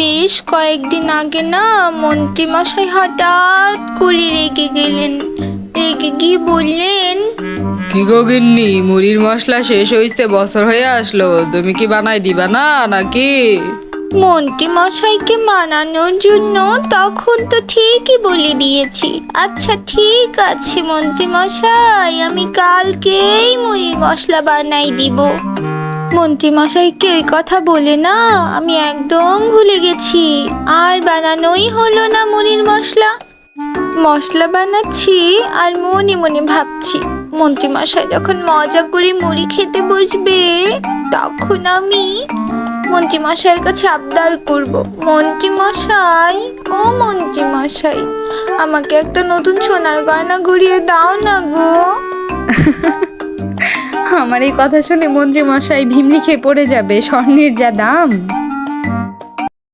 বেশ কয়েকদিন আগে না মন্ত্রীমশাই হঠাৎ করে রেগে গেলেন। রেগে গিয়ে বললেন কি গো গিন্নি মুড়ির মশলা শেষ হইছে বছর হয়ে আসলো তুমি কি বানাই দিবা না নাকি? মন্ত্রীমশাইকে মানানোর জন্য তখন তো ঠিকই বলে দিয়েছি। আচ্ছা ঠিক আছে মন্ত্রীমশাই আমি কালকেই মুড়ির মশলা বানাই দিব। মন্ত্রীমশাইকে ওই কথা বলে না? আমি একদম ভুলে গেছি। আর বানানোই হলো না মুড়ির মশলা। মশলা বানাচ্ছি আর মনে মনে ভাবছি মন্ত্রীমশাই যখন মজা করে মুড়ি খেতে বসবে, তখন আমি মন্ত্রীমশাইয়ের কাছে আবদার করব। মন্ত্রীমশাই ও মন্ত্রীমশাই আমাকে একটা নতুন সোনার গয়না গড়িয়ে দাও না গো। আমার এই কথা শুনে মন্ত্রী মশাই ভিমনি খেয়ে পড়ে যাবে স্বর্ণের যা দাম।